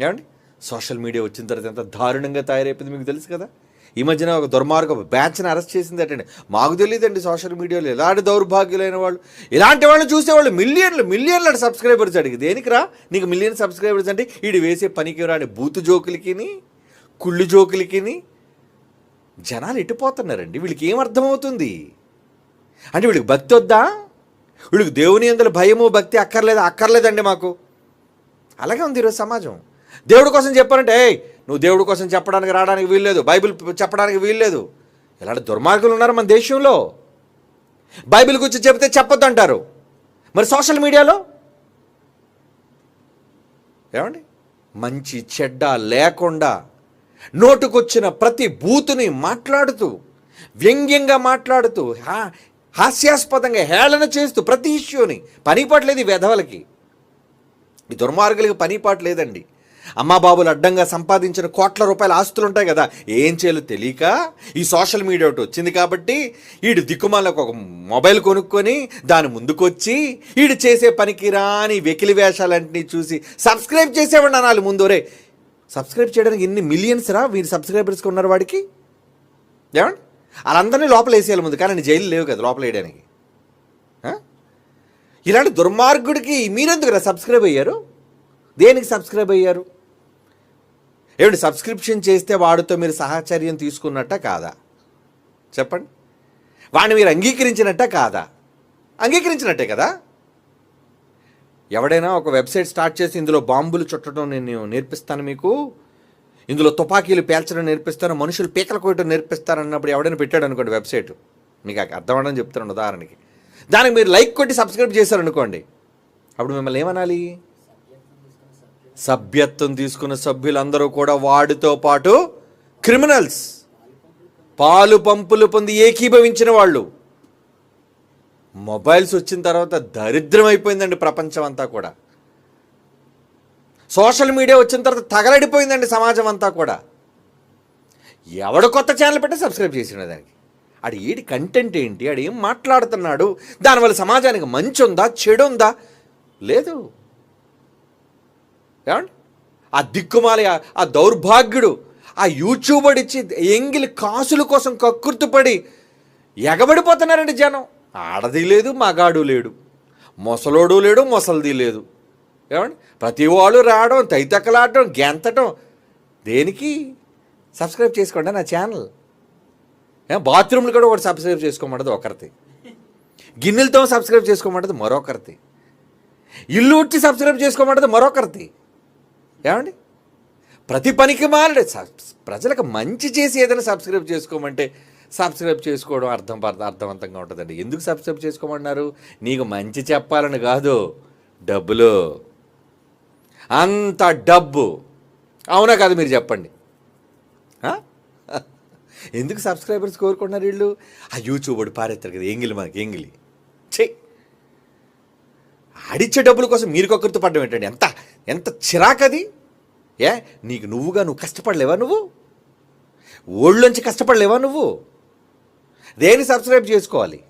ఏమండి? Social media వచ్చిన తర్వాత ఎంత దారుణంగా తయారైపోయింది మీకు తెలుసు కదా? ఈ మధ్యన ఒక దుర్మార్గ బ్యాచ్ని అరెస్ట్ చేసింది అటండి. మాకు తెలియదండి సోషల్ మీడియాలో ఎలాంటి దౌర్భాగ్యులైన వాళ్ళు. ఇలాంటి వాళ్ళని చూసేవాళ్ళు మిలియన్లు మిలియన్ల సబ్స్క్రైబర్స్ అడిగి. దేనికిరా నీకు మిలియన్ సబ్స్క్రైబర్స్ అంటే వీడు వేసే పనికి రాని బూతు జోకులకిని కుళ్ళు జోకులకిని జనాలు ఎట్టిపోతున్నారండి వీళ్ళకి ఏం అర్థమవుతుంది? అంటే వీళ్ళకి భక్తి వద్దా? వీళ్ళకి దేవుని అందులో భయము భక్తి అక్కర్లేదు? అక్కర్లేదండి మాకు. అలాగే ఉంది ఈరోజు సమాజం. దేవుడి కోసం చెప్పారంటే నువ్వు దేవుడి కోసం చెప్పడానికి రావడానికి వీల్లేదు. బైబిల్ చెప్పడానికి వీల్లేదు. ఇలాంటి దుర్మార్గులు ఉన్నారు మన దేశంలో. బైబిల్ గురించి చెబితే చెప్పొద్దు అంటారు. మరి సోషల్ మీడియాలో? ఏమండి? మంచి చెడ్డ లేకుండా నోటుకొచ్చిన ప్రతి బూతుని మాట్లాడుతూ వ్యంగ్యంగా మాట్లాడుతూ హా- హాస్యాస్పదంగా హేళన చేస్తూ ప్రతి ఇష్యూని పనిపట్లేదు ఈ వెధవలకి. ఈ దుర్మార్గులకి పనిపాటు లేదండి. అమ్మా బాబులు అడ్డంగా సంపాదించిన కోట్ల రూపాయల ఆస్తులు ఉంటాయి కదా. ఏం చేయాలో తెలియక ఈ సోషల్ మీడియా ఒకటి వచ్చింది కాబట్టి వీడు దిక్కుమాలకు ఒక మొబైల్ కొనుక్కొని దాని ముందుకొచ్చి వీడు చేసే పనికి రాని వెకిలి వేషాలన్నీ చూసి సబ్స్క్రైబ్ చేసేవాడు అనాలి ముందోరే సబ్స్క్రైబ్ చేయడానికి ఎన్ని మిలియన్స్ రా వీరు సబ్స్క్రైబర్స్కి ఉన్నారు వాడికి? ఏమండి? వాళ్ళందరినీ లోపల వేసేయాలి ముందు కానీ జైలు లేవు కదా లోపల వేయడానికి. ఇలాంటి దుర్మార్గుడికి మీరెందుకు సబ్స్క్రైబ్ అయ్యారు? దేనికి సబ్స్క్రైబ్ అయ్యారు? ఏమిటి సబ్స్క్రిప్షన్ చేస్తే వాడితో మీరు సహచర్యం తీసుకున్నట్ట కాదా? చెప్పండి. వాడిని మీరు అంగీకరించినట్ట కాదా? అంగీకరించినట్టే కదా? ఎవడైనా ఒక వెబ్సైట్ స్టార్ట్ చేసి ఇందులో బాంబులు చుట్టడం నేను నేర్పిస్తాను మీకు. ఇందులో తుపాకీలు పేల్చడం నేర్పిస్తాను మనుషులు పీకలు కోయటం నేర్పిస్తారు అన్నప్పుడు ఎవడైనా పెట్టాడు అనుకోండి వెబ్సైట్. మీకు అర్థం అవ్వడం చెప్తున్నాను ఉదాహరణకి. దానికి మీరు లైక్ కొట్టి సబ్స్క్రైబ్ చేశారనుకోండి. అప్పుడు మిమ్మల్ని ఏమనాలి? సభ్యత్వం తీసుకున్న సభ్యులందరూ కూడా వాడితో పాటు క్రిమినల్స్. పాలు పంపులు పొంది ఏకీభవించిన వాళ్ళు. మొబైల్స్ వచ్చిన తర్వాత దరిద్రం అయిపోయిందండి ప్రపంచం అంతా కూడా. సోషల్ మీడియా వచ్చిన తర్వాత తగలడిపోయిందండి సమాజం అంతా కూడా. ఎవడు కొత్త ఛానల్ పెట్టి సబ్స్క్రైబ్ చేసిన దానికి. ఆడు ఏడి కంటెంట్ ఏంటి? ఆడు ఏం మాట్లాడుతున్నాడు? దానివల్ల సమాజానికి మంచి ఉందా చెడు ఉందా లేదు. ఏమండి? ఆ దిక్కుమాలి ఆ- దౌర్భాగ్యుడు ఆ యూట్యూబర్ ఇచ్చి ఎంగిలి కాసుల కోసం కక్కుర్తుపడి ఎగబడిపోతున్నారండి జనం. ఆడది లేదు మగాడు లేడు. మొసలోడు లేడు మొసలిది లేదు. ఏమండి? ప్రతి వాళ్ళు రావడం తైతక్కలాడటం గెంతటం. దేనికి? సబ్స్క్రైబ్ చేసుకోండి నా ఛానల్. ఏ బాత్రూమ్లు కూడా ఒకటి సబ్స్క్రైబ్ చేసుకోమంటది ఒకరిది. గిన్నెలతో సబ్స్క్రైబ్ చేసుకోమంటది మరొకరిది. ఇల్లు ఉట్టి సబ్స్క్రైబ్ చేసుకోమంటది మరొకరిది. ఏమండి? ప్రతి పనికి మారడే. ప్రజలకు మంచి చేసి ఏదైనా సబ్స్క్రైబ్ చేసుకోమంటే సబ్స్క్రైబ్ చేసుకోవడం అర్థం అర్థవంతంగా ఉంటుందండి. ఎందుకు సబ్స్క్రైబ్ చేసుకోమన్నారు? నీకు మంచి చెప్పాలని కాదు. డబ్బులు. అంత డబ్బు. అవునా కాదు మీరు చెప్పండి. ఎందుకు సబ్స్క్రైబర్స్ కోరుకుంటున్నారు వీళ్ళు? ఆ యూట్యూబ్ పారేస్తారు కదా ఎంగిలి మనకి ఎంగిలి చెయ్యి ఆడిచ్చే డబ్బుల కోసం మీరు కొక్కరితో పడ్డం ఏంటండి? ఎంత ఎంత చిరాకది. ఏ? నీకు నువ్వుగా నువ్వు కష్టపడలేవా నువ్వు? ఓళ్ళలోంచి కష్టపడలేవా నువ్వు? దేని సబ్స్క్రైబ్ చేసుకోవాలి?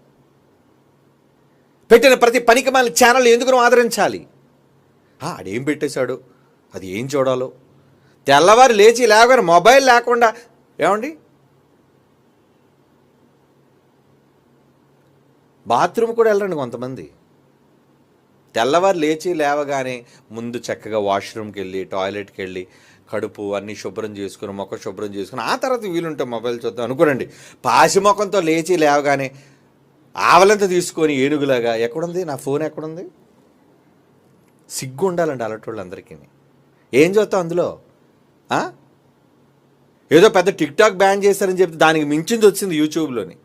పెట్టిన ప్రతి పనికి మన ఛానల్ ఎందుకు నువ్వు ఆదరించాలి? ఆడేం పెట్టేశాడు? అది ఏం చూడాలో? తెల్లవారు లేచి లేవగానే మొబైల్ లేకుండా ఏమండి? బాత్రూమ్ కూడా వెళ్ళరండి కొంతమంది. తెల్లవారు లేచి లేవగానే ముందు చక్కగా వాష్రూమ్కి వెళ్ళి టాయిలెట్కి వెళ్ళి కడుపు అన్నీ శుభ్రం చేసుకుని మొక్క శుభ్రం చేసుకుని ఆ తర్వాత వీలుంటే మొబైల్ చూద్దాం అనుకోనండి. పాసి మొఖంతో లేచి లేవగానే ఆవలంత తీసుకొని ఏనుగులాగా ఎక్కడుంది? నా ఫోన్ ఎక్కడుంది? సిగ్గు ఉండాలండి అలటోళ్ళు అందరికీ ఏం చూస్తాం అందులో? ఏదో పెద్ద టిక్ టాక్ బ్యాన్ చేశారని చెప్తే దానికి మించింది వచ్చింది యూట్యూబ్లోని.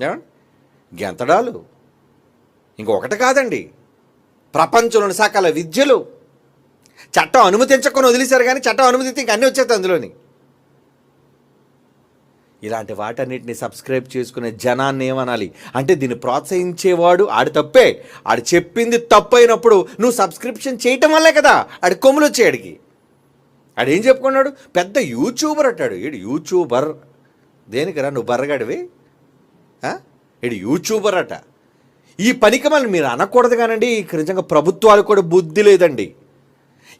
ఏమండి? గెంతడాలు. ఇంకొకటి కాదండి. ప్రపంచంలోని సకల విద్యలు చట్టం అనుమతించకుండా వదిలేశారు కానీ చట్టం అనుమతిస్తే ఇంక అన్నీ వచ్చేస్తాయి అందులోని. ఇలాంటి వాటన్నిటిని సబ్స్క్రైబ్ చేసుకునే జనాన్ని ఏమనాలి? అంటే దీన్ని ప్రోత్సహించేవాడు ఆడి తప్పే. ఆడు చెప్పింది తప్పు అయినప్పుడు నువ్వు సబ్స్క్రిప్షన్ చేయటం వల్లే కదా ఆడి కొమ్ములు వచ్చాయి ఆడేం చెప్పుకున్నాడు? పెద్ద యూట్యూబర్ అంటాడు. ఏడు యూట్యూబర్? దేనికిరా నువ్వు బర్రగాడివి? ఆ? ఈడు యూట్యూబర్ అట. ఈ పనికి మనం మీరు అనకూడదు కానండి. ఇక నిజంగా ప్రభుత్వాలు కూడా బుద్ధి లేదండి.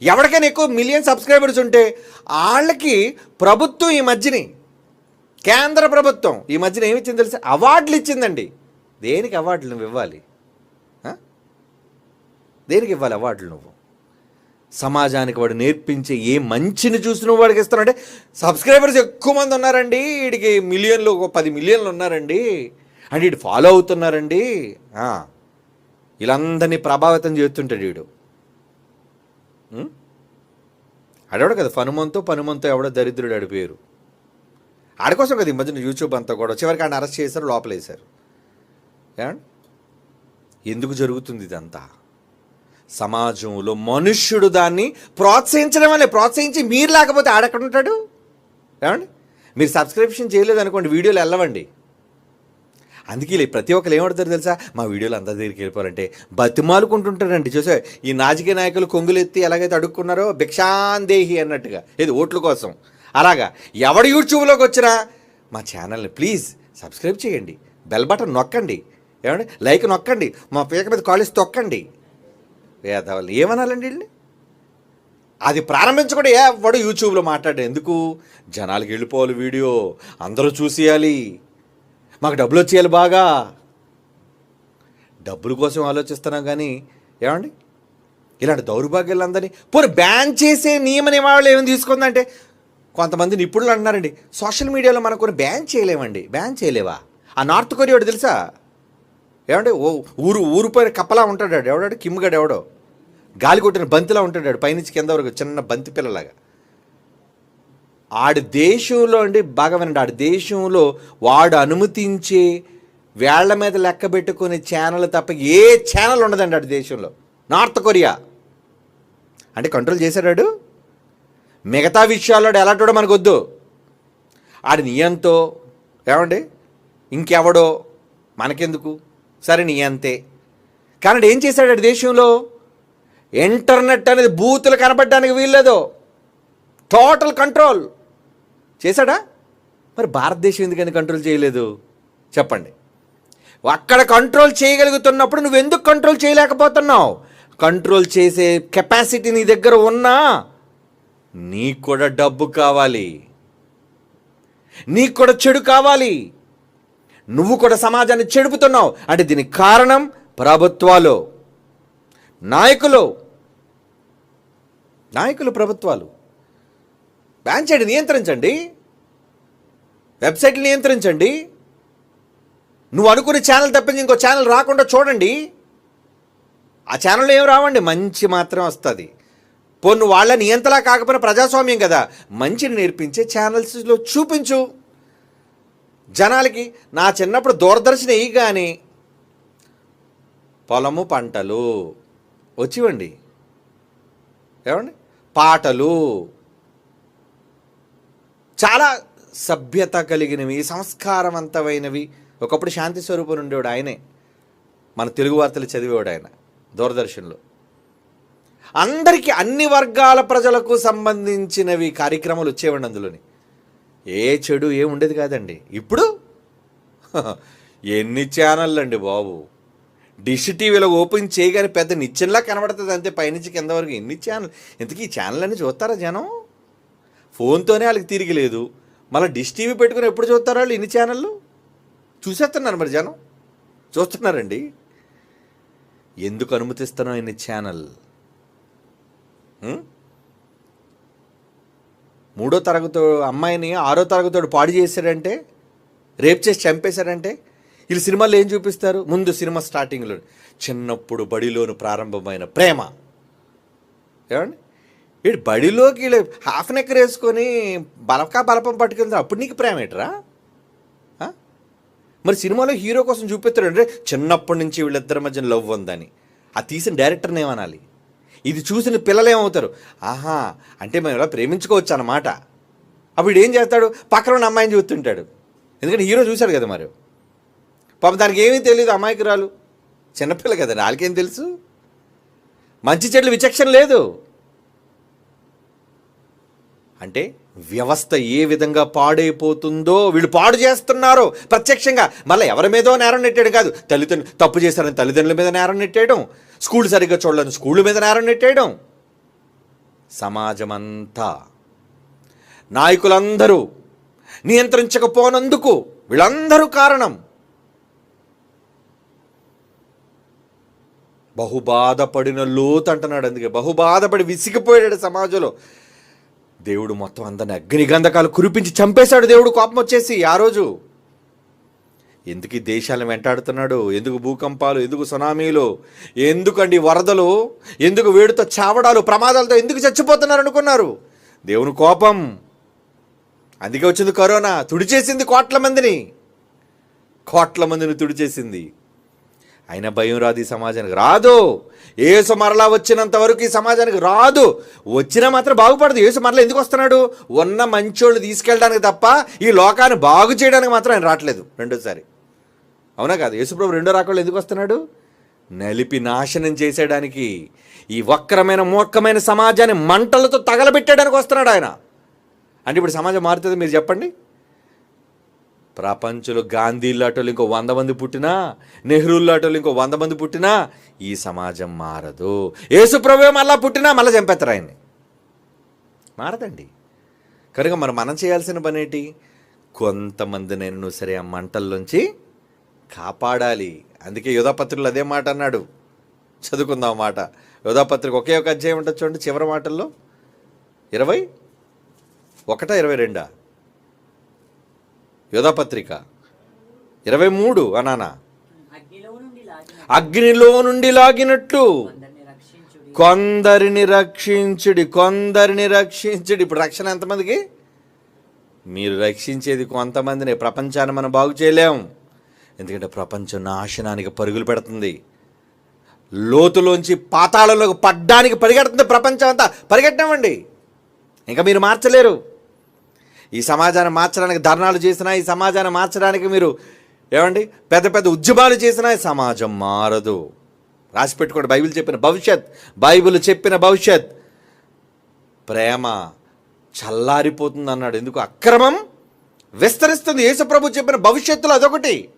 ఎవరికైనా ఎక్కువ మిలియన్ సబ్స్క్రైబర్స్ ఉంటే వాళ్ళకి ప్రభుత్వం ఈ మధ్యని కేంద్ర ప్రభుత్వం ఈ మధ్యన ఏమి ఇచ్చింది తెలుసా? అవార్డులు ఇచ్చిందండి. దేనికి అవార్డులు నువ్వు ఇవ్వాలి? దేనికి ఇవ్వాలి అవార్డులు నువ్వు? సమాజానికి వాడు నేర్పించే ఏ మంచిని చూసి నువ్వు వాడికి ఇస్తానంటే సబ్స్క్రైబర్స్ ఎక్కువ మంది ఉన్నారండి. వీడికి మిలియన్లు ఒక పది మిలియన్లు ఉన్నారండి. అండ్ వీడు ఫాలో అవుతున్నారండి. వీళ్ళందరినీ ప్రభావితం చేస్తుంటాడు వీడు అడవడు కదా పనుమంతో పనుమంతో ఎవడో దరిద్రుడు ఆడి పేరు. ఆడికోసం కదా ఈ మధ్యన యూట్యూబ్ అంతా కూడా చివరికి ఆయన అరెస్ట్ చేశారు లోపలేశారు. ఎందుకు జరుగుతుంది ఇదంతా? సమాజంలో మనుష్యుడు దాన్ని ప్రోత్సహించడం వల్లే ప్రోత్సహించి మీరు లేకపోతే ఆడెక్కడ ఉంటాడు? ఏమండి? మీరు సబ్స్క్రిప్షన్ చేయలేదు అనుకోండి వీడియోలు వెళ్ళవండి. అందుకే ప్రతి ఒక్కరు ఏమడతారు తెలుసా? మా వీడియోలు అందరి దగ్గరికి వెళ్ళిపోవాలంటే బతిమాలుకుంటుంటారండి. చూసే ఈ నాజకీయ నాయకులు కొంగులెత్తి ఎలాగైతే అడుక్కున్నారో భిక్షాందేహి అన్నట్టుగా. ఏది? ఓట్ల కోసం. అలాగా? ఎవడు యూట్యూబ్లోకి వచ్చినా మా ఛానల్ని ప్లీజ్ సబ్స్క్రైబ్ చేయండి. బెల్ బటన్ నొక్కండి. ఏమండి? లైక్ నొక్కండి. మా పీక మీద కాలేజ్ తొక్కండి. వేదవాళ్ళు ఏమనాలండి వీళ్ళని? అది ప్రారంభించకుండా ఎవడు యూట్యూబ్లో మాట్లాడే ఎందుకు? జనాలకి వెళ్ళిపోవాలి వీడియో. అందరూ చూసేయాలి. మాకు డబ్బులు వచ్చేయాలి బాగా. డబ్బుల కోసం ఆలోచిస్తున్నాం కానీ ఏమండి? ఇలాంటి దౌర్భాగ్యాలందరినీ పోనీ బ్యాన్ చేసే నియమ నియమావళి ఏమైనా తీసుకుందంటే కొంతమంది నిపుణులు అంటున్నారండి సోషల్ మీడియాలో మనం కొన్ని బ్యాన్ చేయలేమండి. బ్యాన్ చేయలేవా? ఆ నార్త్ కొరియాడు తెలుసా? ఏమంటే ఓ ఊరు ఊరు పైన కప్పలా ఉంటాడాడు ఎవడాడు? కిమ్గాడు ఎవడో. గాలి కొట్టిన బంతిలా ఉంటాడాడు పైనుంచి కింద వరకు చిన్న బంతి పిల్లలాగా. ఆడి దేశంలో అండి బాగా వినండి. ఆడి దేశంలో వాడు అనుమతించే వేళ్ళ మీద లెక్క పెట్టుకునే ఛానల్ తప్ప ఏ ఛానల్ ఉండదండి ఆడి దేశంలో. నార్త్ కొరియా అంటే కంట్రోల్ చేశాడాడు మిగతా విషయాల్లో ఆడు మనకు వద్దు ఆడి నియంతో ఏమండి? ఇంకెవడో మనకెందుకు? సరే నీ అంతే కానీ ఏం చేశాడు ఆడి దేశంలో? ఇంటర్నెట్ అనేది బూతులు కనపడడానికి వీల్లేదు. టోటల్ కంట్రోల్ చేశాడా? మరి భారతదేశం ఎందుకని కంట్రోల్ చేయలేదు? చెప్పండి. అక్కడ కంట్రోల్ చేయగలుగుతున్నప్పుడు నువ్వు ఎందుకు కంట్రోల్ చేయలేకపోతున్నావు? కంట్రోల్ చేసే కెపాసిటీ నీ దగ్గర ఉన్నా నీకు కూడా డబ్బు కావాలి. నీకు కూడా చెడు కావాలి. నువ్వు కూడా సమాజాన్ని చెడుపుతున్నావు. అంటే దీనికి కారణం ప్రభుత్వాలు. నాయకులు. నాయకులు ప్రభుత్వాలు. బ్యాన్ చేయండి నియంత్రించండి. వెబ్సైట్లు నియంత్రించండి. నువ్వు అనుకునే ఛానల్ తప్పించి ఇంకో ఛానల్ రాకుండా చూడండి. ఆ ఛానల్లో ఏం రావండి? మంచి మాత్రం వస్తుంది. పోను వాళ్ళ నియంతలా కాకపోయినా ప్రజాస్వామ్యం కదా. మంచిని నేర్పించే ఛానల్స్లో చూపించు. జనాలకి నా చిన్నప్పుడు దూరదర్శన్ వేయి కానీ పొలము పంటలు. వచ్చివండి ఏమండి? పాటలు. చాలా సభ్యత కలిగినవి సంస్కారవంతమైనవి. ఒకప్పుడు శాంతి స్వరూపం ఉండేవాడు ఆయనే. మన తెలుగు వార్తలు చదివేవాడు ఆయన దూరదర్శన్లో. అందరికీ అన్ని వర్గాల ప్రజలకు సంబంధించినవి కార్యక్రమాలు వచ్చేవండి అందులోని. ఏ చెడు ఏం ఉండేది కాదండి. ఇప్పుడు? ఎన్ని ఛానళ్ళు అండి బాబు. డిష్ టీవీలో ఓపెన్ చేయగానే పెద్ద నిచ్చెనలా కనబడుతుంది అంతే పైనుంచి కింద వరకు ఎన్ని ఛానల్ ఇంతకీ ఈ ఛానల్ అన్నీ చూస్తారా జనం? ఫోన్తోనే వాళ్ళకి తిరిగి లేదు. మళ్ళీ డిష్ టీవీ పెట్టుకుని ఎప్పుడు చూస్తారు వాళ్ళు ఇన్ని ఛానళ్ళు చూసేస్తున్నారు మరి జనం. చూస్తున్నారండి. ఎందుకు అనుమతిస్తున్నాం ఇన్ని ఛానల్ మూడో తరగతి అమ్మాయిని ఆరో తరగతోడు పాడు చేశాడంటే రేప్ చేసి చంపేశాడంటే వీళ్ళు సినిమాలు ఏం చూపిస్తారు? ముందు సినిమా స్టార్టింగ్లో చిన్నప్పుడు బడిలోను ప్రారంభమైన ప్రేమ. ఏమండి? వీడు బడిలోకి హాఫ్ నెక్కర్ వేసుకొని బలకా బలపం పట్టుకెళ్తారు అప్పుడు నీకు ప్రేమ ఏంట్రా? మరి సినిమాలో హీరో కోసం చూపిస్తాడు అంటే చిన్నప్పటి నుంచి వీళ్ళిద్దరి మధ్య లవ్ ఉందని. ఆ తీసిన డైరెక్టర్ని ఏమనాలి? ఇది చూసిన పిల్లలు ఏమవుతారు? ఆహా అంటే మేము ఇలా ప్రేమించుకోవచ్చు అన్నమాట. అప్పుడు ఏం చేస్తాడు? పక్కన ఉన్న అమ్మాయిని చూస్తుంటాడు. ఎందుకంటే హీరో చూశాడు కదా మరి. పాపం దానికి ఏమీ తెలియదు అమాయకురాలు. చిన్నపిల్ల కదా వాళ్ళకేం తెలుసు? మంచి చెట్లు విచక్షణ లేదు. అంటే వ్యవస్థ ఏ విధంగా పాడైపోతుందో వీళ్ళు పాడు చేస్తున్నారు. ప్రత్యక్షంగా. మళ్ళీ ఎవరి మీదో నేరం నెట్టాడు కాదు. తల్లిదండ్రులు తప్పు చేశారని తల్లిదండ్రుల మీద నేరం నెట్టేయడం. స్కూల్ సరిగ్గా చూడలేని స్కూల్ మీద నేరం నెట్టేయడం. సమాజమంతా. నాయకులందరూ నియంత్రించకపోనందుకు వీళ్ళందరూ కారణం. బహుబాధపడిన లోతు అంటున్నాడు అందుకే. బహుబాధపడి విసిగిపోయాడు సమాజంలో. దేవుడు మొత్తం అందరిని అగ్నిగంధకాలు కురిపించి చంపేశాడు. దేవుడు కోపం వచ్చేసి ఆ రోజు. ఎందుకు ఈ దేశాలను వెంటాడుతున్నాడు? ఎందుకు భూకంపాలు? ఎందుకు సునామీలు? ఎందుకండి వరదలు? ఎందుకు వేడితో చావడాలు ప్రమాదాలతో ఎందుకు చచ్చిపోతున్నారు అనుకున్నారు? దేవుని కోపం. అందుకే వచ్చింది కరోనా. తుడిచేసింది కోట్ల మందిని. కోట్ల మందిని తుడిచేసింది. అయినా భయం రాదు ఈ సమాజానికి. రాదు! ఏసు మరలా వచ్చినంత వరకు ఈ సమాజానికి రాదు. వచ్చినా మాత్రం బాగుపడదు. ఏసు మరలా ఎందుకు వస్తున్నాడు? ఉన్న మంచోళ్ళు తీసుకెళ్ళడానికి తప్ప ఈ లోకాన్ని బాగు చేయడానికి మాత్రం ఆయన రావట్లేదు. రెండోసారి. అవునా కాదు? యేసుప్రభు రెండో రాకళ్ళు ఎందుకు వస్తున్నాడు? నలిపి నాశనం చేసేయడానికి. ఈ వక్రమైన మూర్ఖమైన సమాజాన్ని మంటలతో తగలబెట్టడానికి వస్తున్నాడు ఆయన. అంటే ఇప్పుడు సమాజం మారుతుంది మీరు చెప్పండి? ప్రపంచంలో గాంధీ లాటోలు ఇంకో వంద మంది పుట్టినా నెహ్రూ లాటోలు ఇంకో వంద మంది పుట్టినా ఈ సమాజం మారదు. యేసుప్రభు మళ్ళా పుట్టినా మళ్ళీ చంపేస్తారు ఆయన్ని. మారదండి. కనుక మరి మనం చేయాల్సిన పని ఏంటి? కొంతమంది నేను సరే ఆ మంటల్లోంచి కాపాడాలి. అందుకే యోధాపత్రులు అదే మాట అన్నాడు. చదువుకుందాం మాట. యోధాపత్రిక ఒకే ఒక అధ్యాయం ఉంటుంది చూడండి చివరి మాటల్లో. ఇరవై ఒకటా ఇరవై రెండా? యోధాపత్రిక. ఇరవై మూడు అనానా? అగ్నిలో నుండి లాగిన అగ్నిలో నుండి లాగినట్లు కొందరిని రక్షించుడి. కొందరిని రక్షించుడి కొందరిని రక్షించుడి. ఇప్పుడు రక్షణ ఎంతమందికి? మీరు రక్షించేది కొంతమందిని. ప్రపంచాన్ని మనం బాగు చేయలేం. ఎందుకంటే ప్రపంచం నాశనానికి పరుగులు పెడుతుంది. లోతులోంచి పాతాళంలోకి పడ్డానికి పరిగెడుతుంది ప్రపంచం అంతా. పరిగెట్టమండి ఇంకా మీరు మార్చలేరు. ఈ సమాజాన్ని మార్చడానికి ధర్నాలు చేసినా ఈ సమాజాన్ని మార్చడానికి మీరు ఏమండి? పెద్ద పెద్ద ఉద్యమాలు చేసినా ఈ సమాజం మారదు. రాసి పెట్టుకోండి బైబిల్ చెప్పిన భవిష్యత్ బైబిల్ చెప్పిన భవిష్యత్. ప్రేమ చల్లారిపోతుంది అన్నాడు. ఎందుకు? అక్రమం విస్తరిస్తుంది. యేసుప్రభు చెప్పిన భవిష్యత్తులో అదొకటి.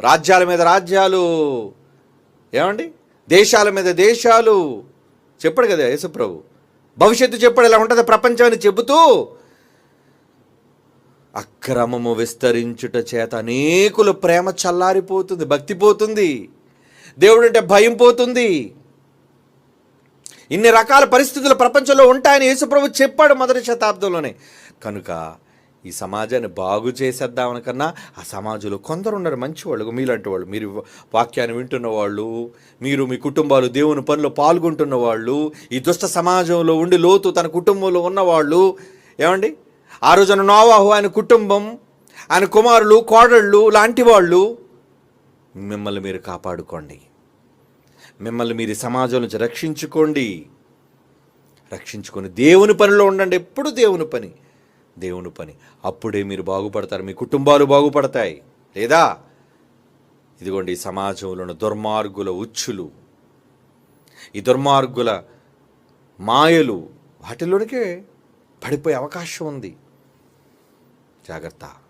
రాజ్యాల మీద రాజ్యాలు ఏమండి? దేశాల మీద దేశాలు. చెప్పాడు కదా యేసుప్రభు భవిష్యత్తు చెప్పాడు ఎలా ఉంటుంది ప్రపంచాన్ని చెబుతూ అక్రమము విస్తరించుట చేత అనేకుల ప్రేమ చల్లారిపోతుంది భక్తి పోతుంది. దేవుడు అంటే భయం పోతుంది. ఇన్ని రకాల పరిస్థితులు ప్రపంచంలో ఉంటాయని యేసుప్రభు చెప్పాడు మొదటి శతాబ్దంలోనే. కనుక ఈ సమాజాన్ని బాగు చేసేద్దామనకన్నా ఆ సమాజంలో కొందరు ఉన్నారు మంచివాళ్ళు మీలాంటి వాళ్ళు. మీరు వాక్యాన్ని వింటున్న వాళ్ళు మీరు మీ కుటుంబాలు దేవుని పనిలో పాల్గొంటున్న వాళ్ళు ఈ దుష్ట సమాజంలో ఉండి లోతు తన కుటుంబంలో ఉన్నవాళ్ళు ఏమండి? ఆ రోజున నోవాహు ఆయన కుటుంబం ఆయన కుమారులు కోడళ్ళు లాంటి వాళ్ళు మిమ్మల్ని మీరు కాపాడుకోండి. మిమ్మల్ని మీరు సమాజం నుంచి రక్షించుకోండి. రక్షించుకొని దేవుని పనిలో ఉండండి. ఎప్పుడు దేవుని పని? దేవుని పని. అప్పుడే మీరు బాగుపడతారు. మీ కుటుంబాలు బాగుపడతాయి. లేదా? ఇదిగోండి ఈ సమాజంలోని దుర్మార్గుల ఉచ్చులు ఈ దుర్మార్గుల మాయలు వాటిలోనికే పడిపోయే అవకాశం ఉంది. जागृता